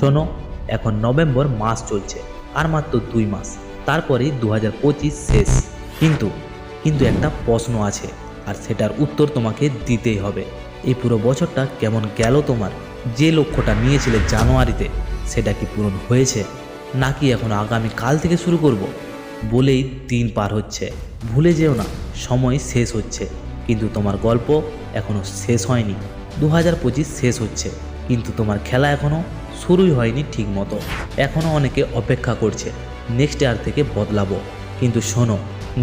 শোনো, এখন নভেম্বর মাস চলছে, আর মাত্র দুই মাস। তারপরেই দু হাজার পঁচিশ শেষ। কিন্তু কিন্তু একটা প্রশ্ন আছে, আর সেটার উত্তর তোমাকে দিতেই হবে। এই পুরো বছরটা কেমন গেল তোমার? যে লক্ষ্যটা নিয়েছিলে জানুয়ারিতে, সেটা কি পূরণ হয়েছে? নাকি এখন আগামী কাল থেকে শুরু করব? বলেই দিন পার হচ্ছে। ভুলে যেও না, সময় শেষ হচ্ছে। কিন্তু তোমার গল্প এখনও শেষ হয়নি। দু হাজার পঁচিশ শেষ হচ্ছে। কিন্তু তোমার খেলা এখনও শুরুই হয়নি ঠিক মতো এখনও অনেকে অপেক্ষা করছে নেক্সট ইয়ার থেকে বদলাবো। কিন্তু শোনো,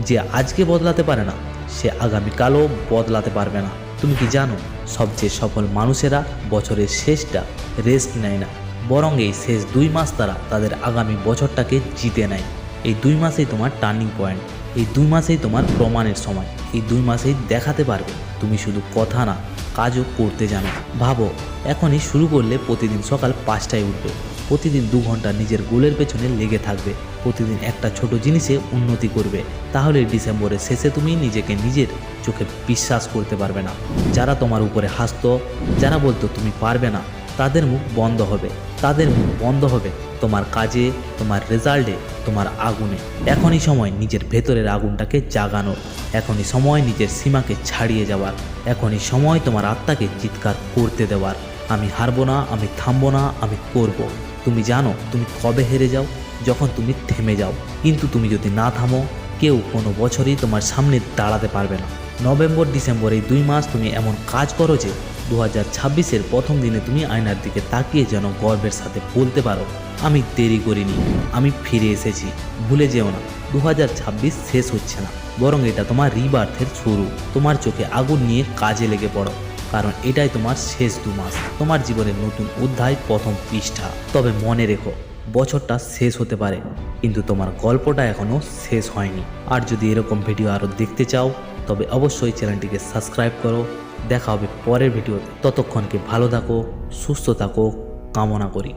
যে আজকে বদলাতে পারে না, সে আগামীকালও বদলাতে পারবে না। তুমি কি জানো, সবচেয়ে সফল মানুষেরা বছরের শেষটা রেস্ট নেয় না। বরং এই শেষ দুই মাস তারা তাদের আগামী বছরটাকে জিতে নেয়। এই দুই মাসেই তোমার টার্নিং পয়েন্ট এই দুই মাসেই তোমার প্রমাণের সময়। এই দুই মাসেই দেখাতে পারবে, তুমি শুধু কথা না, কাজও করতে জানো। ভাবো, এখনই শুরু করলে প্রতিদিন সকাল পাঁচটায় উঠবে। প্রতিদিন দু ঘণ্টা নিজের গোলের পেছনে লেগে থাকবে। প্রতিদিন একটা ছোট জিনিসে উন্নতি করবে। তাহলে ডিসেম্বরের শেষে তুমি নিজেকে নিজের চোখে বিশ্বাস করতে পারবে না। যারা তোমার উপরে হাসত, যারা বলতো তুমি পারবে না, তাদের মুখ বন্ধ হবে। তাদের মুখ বন্ধ হবে তোমার কাজে, তোমার রেজাল্টে। তোমার আগুনে। এখনই সময় নিজের ভেতরের আগুনটাকে জাগানোর। এখনই সময় নিজের সীমাকে ছাড়িয়ে যাওয়ার। এখনই সময় তোমার আত্মাকে চিৎকার করতে দেওয়ার। আমি হারবো না, আমি থামবো না, আমি করব। তুমি জানো, তুমি কবে হেরে যাও? যখন তুমি থেমে যাও। কিন্তু তুমি যদি না থামো, কেউ কোনো বছরই তোমার সামনে দাঁড়াতে পারবে না। নভেম্বর, ডিসেম্বর এই দুই মাস তুমি এমন কাজ করো যে দু হাজার ছাব্বিশের প্রথম দিনে তুমি আয়নার দিকে তাকিয়ে যেন গর্বের সাথে বলতে পারো, আমি দেরি করিনি, আমি ফিরে এসেছি। ভুলে যেও না, দু হাজার ছাব্বিশ শেষ হচ্ছে না, বরং এটা তোমার রিবার্থের শুরু। তোমার চোখে আগুন নিয়ে কাজে লেগে পড়ো, কারণ এটাই তোমার শেষ দু মাস, তোমার জীবনের নতুন অধ্যায় প্রথম পৃষ্ঠা। তবে মনে রেখো, বছরটা শেষ হতে পারে, কিন্তু তোমার গল্পটা এখনও শেষ হয়নি। আর যদি এরকম ভিডিও আরও দেখতে চাও, তবে অবশ্যই চ্যানেলটিকে সাবস্ক্রাইব করো দেখা হবে পরের ভিডিওতে। ততক্ষণকে ভালো থাকো সুস্থ থাকো কামনা করি।